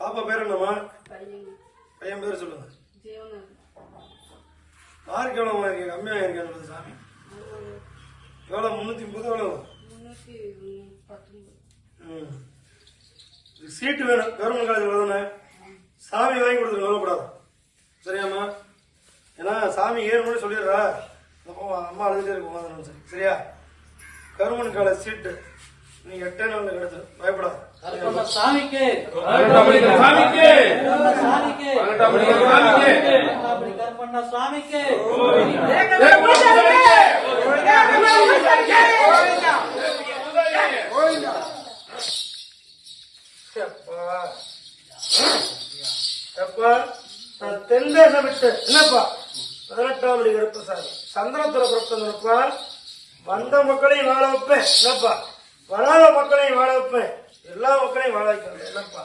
பாப்பா பேர் என்னம்மா? பையன். பேர் சொல்லுங்க. மார்க் எவ்வளோமா இருக்கு? கம்மியாக இருக்கேன் சாமி. எவ்வளோ முந்நூற்றி முப்பது எவ்வளோ ம். சீட்டு வேணும். கவர்மெண்ட் காலேஜ் தானே? சாமி வாங்கி கொடுத்துருங்க கவலைப்படாது. சரியாம்மா? ஏன்னா சாமி மணி சொல்லிடுறா. அப்போ அம்மா அழுதுகிட்டே இருக்கும் சரியா? Government college seat. நீ எட்டே நாளில் கிடைச்சிடும் பயப்படாது. கருப்பண்ண சாமிக்கு. சாமிக்கு. கருப்பண்ண சாமிக்கு. நான் தென்தேசம் விட்டு என்னப்பா? பதினெட்டாம் கருப்பசாமி சந்திரத்துல பிறப்பா வந்த மக்களையும் வாழ வைப்பேன். என்னப்பா? வராத மக்களையும் வாழ வைப்பேன் எல்லா மக்களையும் வாழ வைக்கிறேன் என்னப்பா?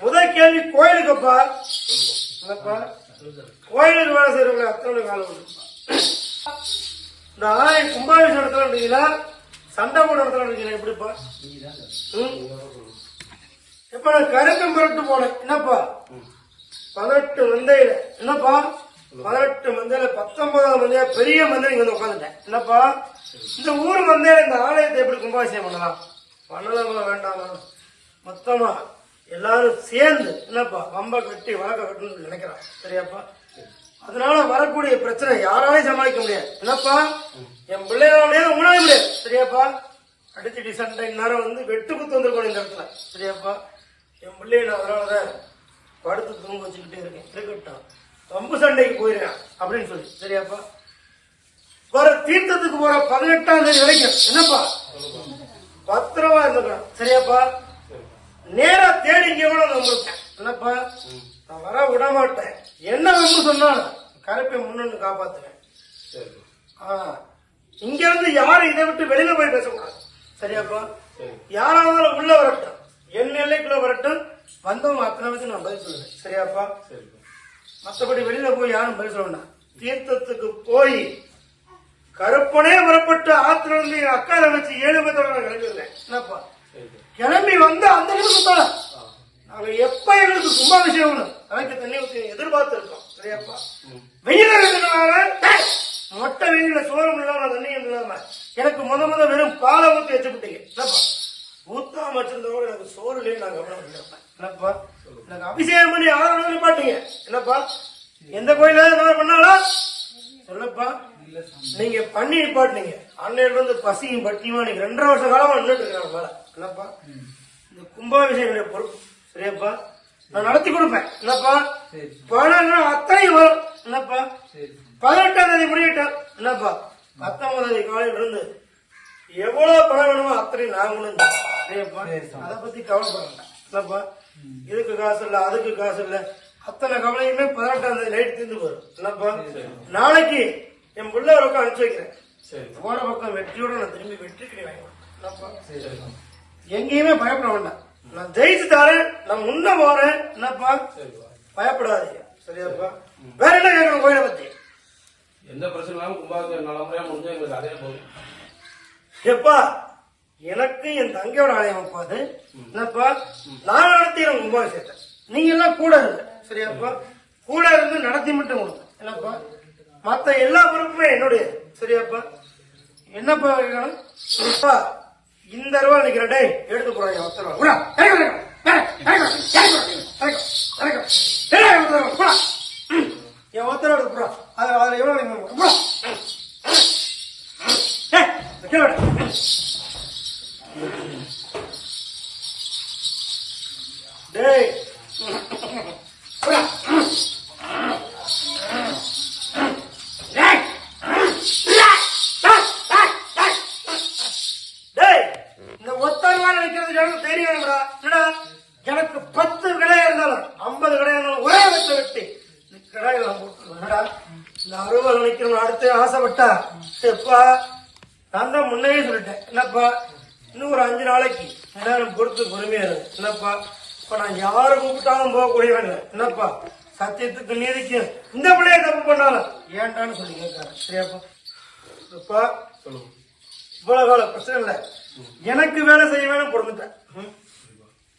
முதல் கேள்வி கோயிலுக்குப்பா. என்னப்பா? கோயிலுக்கு வேலை செய்யறவங்க அத்தனை காலம் உண்டுப்பா இந்த ஆலயம் கும்பாபிஷேகம் இடத்துல இருக்கீங்களா? சண்டை போட இடத்துல இருக்கீங்களா? எப்படிப்பா? ம்? இப்ப நான் கருக்கம் மிரட்டு போனேன். என்னப்பா? பதினெட்டு வந்தையில. என்னப்பா? பதினெட்டு மந்தையில பத்தொன்பதாம் மந்தைய பெரிய மந்தை இங்க வந்து உட்காந்துட்டேன் என்னப்பா? இந்த ஊர் மந்தையில இந்த ஆலயத்தை எப்படி கும்பாபிஷேகம் பண்ணலாம்? பண்ணலாமா வேண்டாமா? மொத்தமா எல்லாரும் சேர்ந்து என்னப்பா வம்ப கட்டி வழக்க கட்டணும்னு நினைக்கிறான். சரியாப்பா? அதனால வரக்கூடிய பிரச்சனை யாராலையும் சமாளிக்க முடியாது. என்னப்பா? என் பிள்ளையால முடியாது உங்களால முடியாது. சரியாப்பா? அடிச்சு டிசண்டை நேரம் வந்து வெட்டு குத்து வந்திருக்கணும் இந்த இடத்துல. சரியாப்பா? என் பிள்ளைய நான் அதனாலதான் படுத்து தூங்க வச்சுக்கிட்டே இருக்கேன். இருக்கட்டும். பம்பு சண்டைக்கு போயிருக்கேன் அப்படின்னு சொல்லி. சரியாப்பா? வர தீர்த்தத்துக்கு போற பதினெட்டாம் தேதி வரைக்கும். என்னப்பா? பத்திரமா இருந்துக்கலாம் சரியாப்பா? நேரா தேடி இங்க கூட நான் வந்திருக்கேன். என்னப்பா? நான் வர விட மாட்டேன் என்ன வந்து சொன்னாலும் கருப்பை முன்னு காப்பாத்துவேன். ஆ, இங்க இருந்து யாரும் இதை விட்டு வெளியில போய் பேசக்கூடாது. சரியாப்பா? யாராவது உள்ள வரட்டும். என் எல்லைக்குள்ள வரட்டும். வந்தவங்க அத்தனை வச்சு நான் பதில் சொல்லுவேன். சரியாப்பா? மற்றபடி வெளியில போய் யாரும் பதில் சொல்ல வேண்டாம். தீர்த்தத்துக்கு போய் கருப்பனே வரப்பட்டு ஆத்துல இருந்து எங்க அக்கா வச்சு ஏழு பேர்த்தோட நான் கிளம்பிடுறேன் என்னப்பா? கிளம்பி வந்து அந்த நிமிஷத்தோட நாங்க எப்ப எங்களுக்கு கும்பாபிஷேகம் தலைக்கு தண்ணி ஊற்றி எதிர்பார்த்து இருக்கோம் சரியாப்பா? வெயில் இருக்கிறதுனால மொட்டை வெயில சோறும் இல்லாம தண்ணி இல்லாம எனக்கு முத முத வெறும் பாலை ஊற்றி வச்சுக்கிட்டீங்க என்னப்பா? ஊத்தாம வச்சிருந்தவங்க எனக்கு சோறு இல்லைன்னு நான் கவனம் என்னப்பா? எனக்கு அபிஷேகம் பண்ணி ஆதரவு பாட்டீங்க என்னப்பா? எந்த கோயில ஏதாவது பண்ணாலா? சொல்லப்பா. நீங்க பண்ணி நிப்பாட்டினீங்க அன்னையில இருந்து பசியும் பட்டியுமா நீங்க ரெண்டரை வருஷ காலமா நின்றுட்டு இருக்கிறாங்க மேல என்னப்பா? இந்த கும்பாபிஷேகம் பொறுப்பு. சரியாப்பா? நான் நடத்தி கொடுப்பேன். என்னப்பா? பணம் அத்தனையும் வரும். என்னப்பா? பதினெட்டாம் தேதி முடியட்டும் என்னப்பா? பத்தொன்பதாம் தேதி காலையில இருந்து எவ்வளவு பணம் வேணுமோ அத்தனையும் நான் கொண்டு அதை பத்தி கவலைப்பட வேண்டாம் என்னப்பா இதுக்கு காசு இல்ல அதுக்கு காசு இல்ல. அத்தனை கவலையுமே பதினெட்டாம் தேதி நைட் தீர்ந்து போயிடும். நாளைக்கு என் பிள்ளை ரொக்கம் அனுப்பிச்சு வைக்கிறேன். போற பக்கம் வெற்றியோட நான் திரும்பி வெற்றி கிடை வாங்கி கொடுப்பேன். என்னப்பா எங்கேயுமே பயப்பட வேண்டாம். நான் ஜெயிச்சு தரேன். நான் முன்ன போறேன். என்னப்பா பயப்படாதீங்க. சரியாப்பா வேற என்ன கேட்கணும் கோயிலை பத்தி? எந்த பிரச்சனையும் கும்பாபிஷேகம் நல்லமுறையா முடிஞ்சா எங்களுக்கு அதே போதும். எப்பா எனக்கு என் தங்கையோட ஆலயம் அப்பா என்னப்பா? நான் நடத்திடுறேன் கும்பாபிஷேகத்தை நீங்க எல்லாம் கூட இருங்க. சரியாப்பா? கூட இருந்து நடத்தி மட்டும் கொடுங்க. என்னப்பா? மத்த எல்லா பொறுப்புமே என்னுடைய. சரியாப்பா? என்னப்பா கேட்கணும்? இந்த ரூபா நிக்கிற டேய் எடுத்து போறாங்க பத்து ரூபா விடா, இறங்கு, இறங்கு, இறங்கு, இறங்கு, இறங்கு, இறங்கு, இறங்கு. டேய், ஒருத்தர் ரூபா, விடா. ம். என் ஒருத்தர் எடுத்து போறா அது அதுல எவ்வளவு நீங்க விடா. ஏய், கீழே விடு. டேய் விடா. டேய். டேய், இந்த எனக்கு தெரியாதுடா என்னடா? எனக்கு பத்து கடையா இருந்தாலும் ஐம்பது கடையா இருந்தாலும் ஒரே வெட்ட வெட்டி கடையில. என்னடா? இந்த அறுபது நினைக்கணும் அடுத்து ஆசைப்பட்டா எப்பா நான் தான் முன்னே சொல்லிட்டேன். என்னப்பா? இன்னும் ஒரு அஞ்சு நாளைக்கு எல்லாரும் பொறுத்து பொறுமையா இருக்கு என்னப்பா? இப்ப நான் யாரை கூப்பிட்டாலும் போகக்கூடியவன். என்னப்பா? சத்தியத்துக்கு நீதிக்கு இந்த பிள்ளைய தப்பு பண்ணாலும் ஏன்டான்னு சொல்லி கேட்கறேன் சரியாப்பா? அப்பா சொல்லுங்க. இவ்வளவு கால பிரச்சனை இல்ல. எனக்கு வேலை செய்ய வேணும் பொறுத்துட்டேன் ம்.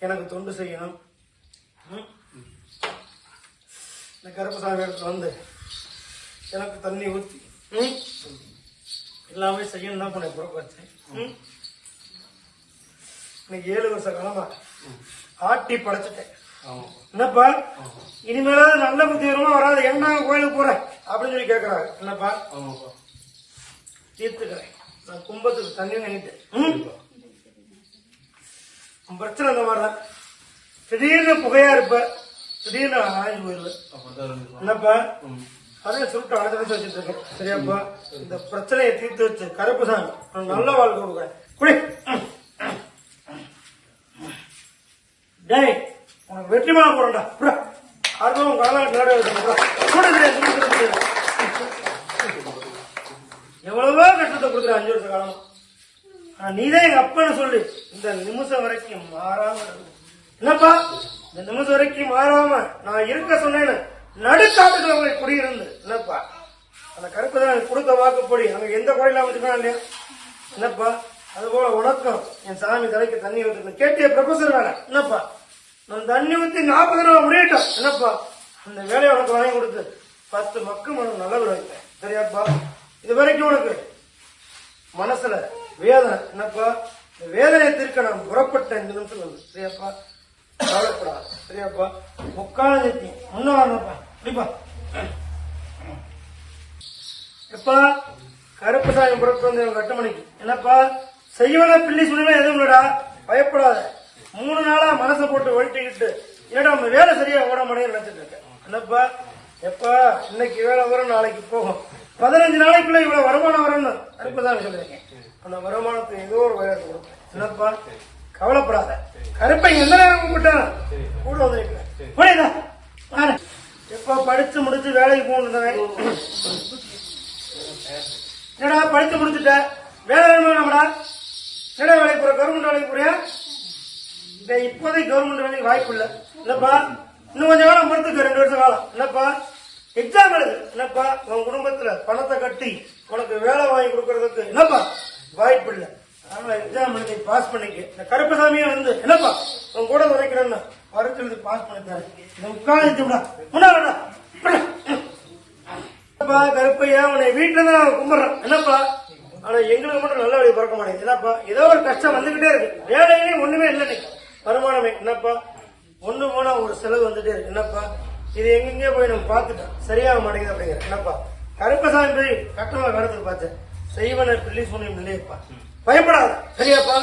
எனக்கு தொண்டு செய்யணும்? இந்த கருப்பசாமி இடத்துல வந்து எனக்கு தண்ணி ஊற்றி? எல்லாமே செய்யணும் தான் பண்ண புறப்பு வச்சேன். ம்? இன்னைக்கு ஏழு வருஷ காலமா ஆட்டி படைச்சிட்டேன். என்னப்பா? இனிமேலாவது நல்ல புத்தி வருமா வராது? என்ன கோயிலுக்கு போறேன் அப்படின்னு சொல்லி கேட்கறாங்க என்னப்பா? தீர்த்துக்கிறேன். தண்ணி வாங்கிட்டேன் ம்? உன் பிரச்சனை இந்த மாதிரிதான். திடீர்னு புகையா இருப்ப. திடீர்னு அப்படிதான் இருந்துப்பா என்னப்பா? அதே சுருட்டு அடைச்சு வச்சு வச்சுட்டு இருக்கேன். சரியாப்பா? இந்த பிரச்சனையை தீர்த்து வச்சு கருப்பு சாமி நல்ல வாழ்க்கை கொடுக்குறேன். குடி. டேய் உனக்கு வெற்றி மேல போறேன்டா புறா அதுவும் காலம் நேரம் எவ்வளவோ கஷ்டத்தை கொடுக்குற அஞ்சு வருஷ காலம். ஆனா நீதான் எங்க அப்பன்னு சொல்லி இந்த நிமிஷம் வரைக்கும் மாறாம என்னப்பா? இந்த நிமிஷம் வரைக்கும் மாறாம நான் இருக்க சொன்னேன்னு நடுக்காட்டுக்குள்ள போய் குடியிருந்து என்னப்பா? அந்த கருப்பு தான் கொடுத்த வாக்குப்படி. அங்க எந்த குறையில வச்சுக்கலாம் இல்லையா? என்னப்பா? அது போல உனக்கும் என் சாமி தலைக்கு தண்ணி ஊற்றுக்கணும் கேட்டிய ப்ரொஃபசர் வேலை என்னப்பா? நான் தண்ணி ஊத்தி நாற்பது ரூபா முடியட்டும் என்னப்பா? அந்த வேலையை உனக்கு வாங்கி கொடுத்து பத்து மக்கள் மனம் நல்லது வைப்பேன் சரியாப்பா? இது வரைக்கும் உனக்கு மனசுல வேதனை என்னப்பா? இந்த வேதனையை தீர்க்க நான் புறப்பட்ட இந்த நிமிஷம் வந்து. சரியாப்பா? கவலைப்படா சரியாப்பா? முக்கால நிறுத்தி முன்ன வரணும்ப்பா. இப்படிப்பா எப்பா? கருப்பு சாமி புறப்பட்டு வந்து கட்டுமணிக்கு என்னப்பா? செய்வன பிள்ளை சொல்லுவேன் எதுவும் இல்லடா. பயப்படாத. மூணு நாளா மனசை போட்டு ஒழிட்டுக்கிட்டு ஏடா நம்ம வேலை சரியா ஓட முடியும் நினைச்சிட்டு இருக்கேன் என்னப்பா? எப்பா இன்னைக்கு வேலை வரும் நாளைக்கு போகும். பதினஞ்சு நாளைக்குள்ள இவ்வளவு வருமானம் வரும்னு கருப்பு சாமி அந்த வருமானத்தை ஏதோ ஒரு வயது கொடுப்பேன். என்னப்பா? கவலைப்படாத. கருப்பை எந்த நேரம் கூப்பிட்டான் கூட வந்து நிற்கிறேன். புரியுதா வாரேன். படிச்சு முடிச்சு வேலைக்கு போகணும் என்னடா படிச்சு முடிச்சுட்ட? வேலை வேணுமாடா என்னடா வேலைக்கு போற? கவர்மெண்ட் வேலைக்கு போறியா? இந்த இப்போதைக்கு கவர்மெண்ட் வேலைக்கு வாய்ப்பு இல்லை. இல்லப்பா. இன்னும் கொஞ்சம் காலம் பொறுத்துக்க ரெண்டு வருஷம் காலம். என்னப்பா? எக்ஸாம் எழுது. என்னப்பா? உன் குடும்பத்துல பணத்தை கட்டி உனக்கு வேலை வாங்கி கொடுக்கறதுக்கு என்னப்பா? வாய்ப்பு இல்ல. அதனால எக்ஸாம் எழுதி பாஸ் பண்ணிக்க. இந்த கருப்பசாமியே வந்து என்னப்பா? உன் கூட உரைக்கிறேன்னு வரைச்சு எழுதி பாஸ் பண்ணித்தாரு. இந்த உட்காந்து முன்னாடா என்னப்பா கருப்பையா? உன்னை வீட்டுல தான் நான் கும்பிடுறேன். என்னப்பா? ஆனா எங்களுக்கு மட்டும் நல்ல வழி பிறக்க மாட்டேங்குது. என்னப்பா? ஏதோ ஒரு கஷ்டம் வந்துகிட்டே இருக்கு. வேலையிலேயே ஒண்ணுமே இல்லை வருமானமே என்னப்பா? ஒன்று போனால் ஒரு செலவு வந்துட்டே இருக்கு. என்னப்பா? இது எங்கெங்கே போய் நம்ம பார்த்துட்டோம். சரியாக மாட்டேங்குது அப்படிங்கிற. என்னப்பா? கருப்பசாமி போய் கட்டமாக கடத்துக்கு பார்த்தேன் செய்வன பிள்ளை சொன்ன இல்லையப்பா. பயப்படாத. சரியாப்பா?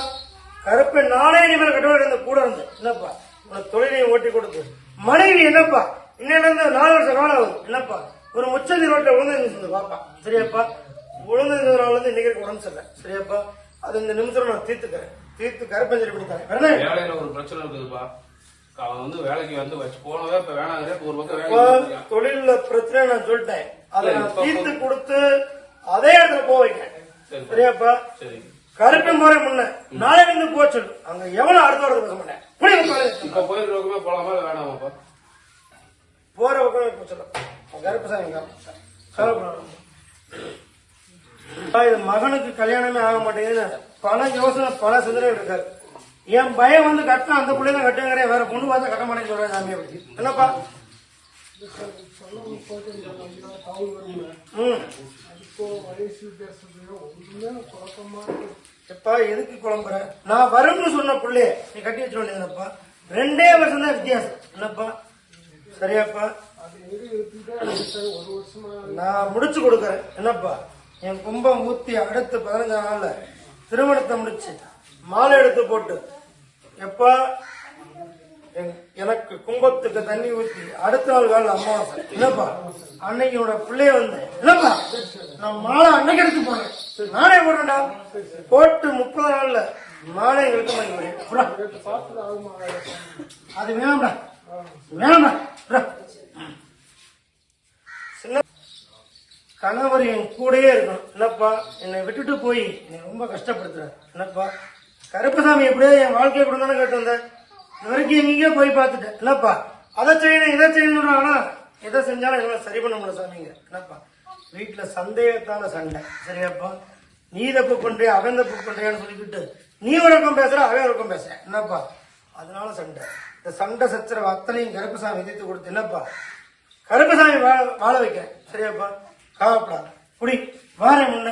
கருப்பை நானே இனிமேல் கட்டமாக இருந்த கூட இருந்து. என்னப்பா? உனக்கு தொழிலையும் ஓட்டி கொடுத்து. மனைவி என்னப்பா? இன்னையில இருந்து நாலு வருஷம் காலம் ஆகுது. என்னப்பா? ஒரு முச்சந்தி ரோட்டில் விழுந்து பாப்பா சரியாப்பா? விழுந்ததுனால இருந்து இன்னைக்கு உடம்பு சரியில்லை. சரியாப்பா? அது இந்த நிமிஷம் நான் தீர்த்துக்கிறேன். தீர்த்து கருப்பஞ்சரி பண்ணி தரேன் ஒரு பிரச்சனை இருக்குதுப்பா. அவன் வந்து வேலைக்கு வந்து வச்சு போனவே இப்ப வேணாங்கிற ஒரு பக்கம். தொழில்ல பிரச்சனை நான் சொல்லிட்டேன். அதை தீர்த்து கொடுத்து அதே இடத்துல போக வைக்கிறேன். சரி. சரியாப்பா சரி. கருப்பன் போற முன்ன. நாளை இருந்து சொல்லு. அங்க எவ்வளவு அடுத்த வரது பேச மாட்டேன். இப்ப போயிருக்கிறவங்க போலாமா இல்ல வேணாமாப்பா போற பக்கம் போக சொல்லு. கருப்பசாமி மகனுக்கு கல்யாணமே ஆக மாட்டேங்குது பல யோசனை பல சிந்தனை இருக்காரு என் பயம் வந்து கட்டினா அந்த பிள்ளை தான் கட்டுங்கிறேன் வேற பொண்ணு பார்த்தா கட்ட மாட்டேன்னு சொல்றேன் சாமியை பத்தி என்னப்பா? ம். எப்பா எதுக்கு குழம்புற? நான் வரும்னு சொன்ன புள்ளைய நீ கட்டி வச்சிட வேண்டியதுப்பா ரெண்டே வருஷம் தான் வித்தியாசம். என்னப்பா? சரியாப்பா? நான் முடிச்சு கொடுக்குறேன். என்னப்பா? என் கும்பம் ஊத்தி அடுத்த பதினஞ்சாம் நாள்ல திருமணத்தை முடிச்சு. மாலை எடுத்து போட்டு எப்பா என்- எனக்கு கும்பத்துக்கு தண்ணி ஊற்றி அடுத்த நாள் வேலை அம்மா இல்லப்பா அன்னைக்கு என்னோட பிள்ளைய வந்து இல்லப்பா நான் மாலை அன்னைக்கு எடுத்து போடுறேன் நானே போடுறேன்டா. போட்டு முப்பது நாள்ல மாலை எடுத்து அது வேணாம்டா. வேணாம்டா. சின்ன கணவர் என் கூடயே இருக்கணும். என்னப்பா என்னை விட்டுட்டு போய் என்னை ரொம்ப கஷ்டப்படுத்துற. என்னப்பா கருப்பசாமி எப்படியோ என் வாழ்க்கையை கொடுத்தானே கேட்டு வந்தேன். இது வரைக்கும் எங்கேயோ போய் பார்த்துட்டேன். என்னப்பா அதை செய்யணும் இதை செய்யணும் ஆனா எதை செஞ்சாலும் என்னால சரி பண்ண முடியல சாமிங்க. என்னப்பா வீட்டுல சந்தேகத்தான சண்டை. சரியாப்பா? நீ தப்பு பண்றியா அவன் தப்பு பண்றியான்னு சொல்லிக்கிட்டு நீ ஒரு பக்கம் பேசுற அவன் ஒரு பக்கம் பேசுற. என்னப்பா? அதனால சண்டை. இந்த சண்டை சச்சரவு அத்தனையும் கருப்பசாமி விதித்து கொடுத்து என்னப்பா? கருப்பசாமி வாழ வாழ வைக்கிறேன். சரியாப்பா? காவப்படாது குடி. வாரேன் முன்ன